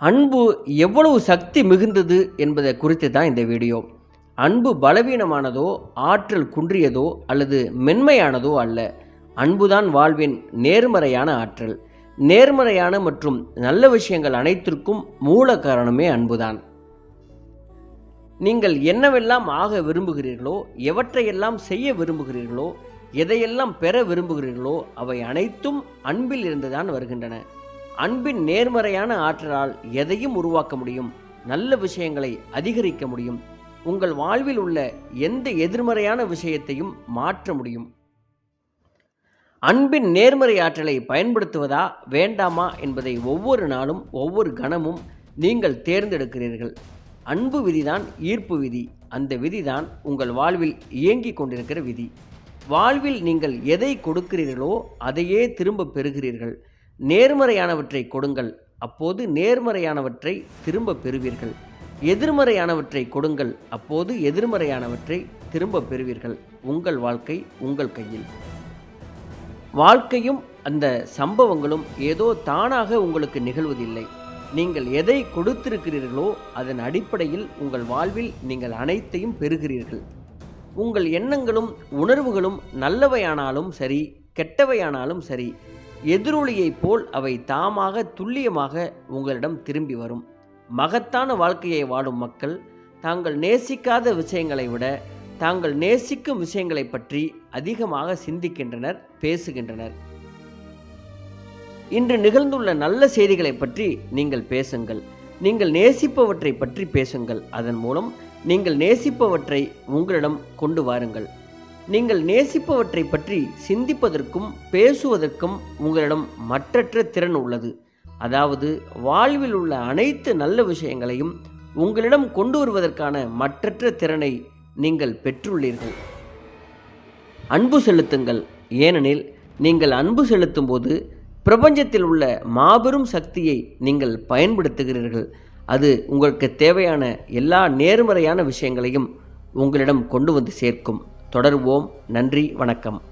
அன்பு எவ்வளவு சக்தி மிகுந்தது என்பதை குறித்து தான் இந்த வீடியோ. அன்பு பலவீனமானதோ ஆற்றல் குன்றியதோ அல்லது மென்மையானதோ அல்ல. அன்புதான் வாழ்வின் நேர்மறையான ஆற்றல். நேர்மறையான மற்றும் நல்ல விஷயங்கள் அனைத்திற்கும் மூல காரணமே அன்புதான். நீங்கள் என்னவெல்லாம் ஆக விரும்புகிறீர்களோ எவற்றையெல்லாம் செய்ய விரும்புகிறீர்களோ எதையெல்லாம் பெற விரும்புகிறீர்களோ அவை அனைத்தும் அன்பில் இருந்துதான் வருகின்றன. அன்பின் நேர்மறையான ஆற்றலால் எதையும் உருவாக்க முடியும் நல்ல விஷயங்களை அதிகரிக்க முடியும் உங்கள் வாழ்வில் உள்ள எந்த எதிர்மறையான விஷயத்தையும் மாற்ற முடியும். அன்பின் நேர்மறை ஆற்றலை பயன்படுத்துவதா வேண்டாமா என்பதை ஒவ்வொரு நாளும் ஒவ்வொரு கணமும் நீங்கள் தேர்ந்தெடுக்கிறீர்கள். அன்பு விதிதான் ஈர்ப்பு விதி. அந்த விதிதான் உங்கள் வாழ்வில் இயங்கிக் கொண்டிருக்கிற விதி. வாழ்வில் நீங்கள் எதை கொடுக்கிறீர்களோ அதையே திரும்ப பெறுகிறீர்கள். நேர்மறையானவற்றை கொடுங்கள். அப்போது நேர்மறையானவற்றை திரும்ப பெறுவீர்கள். எதிர்மறையானவற்றை கொடுங்கள். அப்போது எதிர்மறையானவற்றை திரும்ப பெறுவீர்கள். உங்கள் வாழ்க்கை உங்கள் கையில். வாழ்க்கையும் அந்த சம்பவங்களும் ஏதோ தானாக உங்களுக்கு நிகழ்வதில்லை. நீங்கள் எதை கொடுத்திருக்கிறீர்களோ அதன் அடிப்படையில் உங்கள் வாழ்வில் நீங்கள் அனைத்தையும் பெறுகிறீர்கள். உங்கள் எண்ணங்களும் உணர்வுகளும் நல்லவையானாலும் சரி கெட்டவையானாலும் சரி எதிரொலியைப் போல் அவை தாமாக துல்லியமாக உங்களிடம் திரும்பி வரும். மகத்தான வாழ்க்கையை வாழும் மக்கள் தாங்கள் நேசிக்காத விஷயங்களை விட தாங்கள் நேசிக்கும் விஷயங்களை பற்றி அதிகமாக சிந்திக்கின்றனர் பேசுகின்றனர். இன்று நிகழ்ந்துள்ள நல்ல செய்திகளை பற்றி நீங்கள் பேசுங்கள். நீங்கள் நேசிப்பவற்றை பற்றி பேசுங்கள். அதன் மூலம் நீங்கள் நேசிப்பவற்றை உங்களிடம் கொண்டு வாருங்கள். நீங்கள் நேசிப்பவற்றை பற்றி சிந்திப்பதற்கும் பேசுவதற்கும் உங்களிடம் மற்றற்ற திறன் உள்ளது. அதாவது வாழ்வில் உள்ள அனைத்து நல்ல விஷயங்களையும் உங்களிடம் கொண்டு வருவதற்கான மற்றற்ற திறனை நீங்கள் பெற்றுள்ளீர்கள். அன்பு செலுத்துங்கள். ஏனெனில் நீங்கள் அன்பு செலுத்தும் போது பிரபஞ்சத்தில் உள்ள மாபெரும் சக்தியை நீங்கள் பயன்படுத்துகிறீர்கள். அது உங்களுக்கு தேவையான எல்லா நேர்மறையான விஷயங்களையும் உங்களிடம் கொண்டு வந்து சேர்க்கும். தொடருவோம். நன்றி வணக்கம்.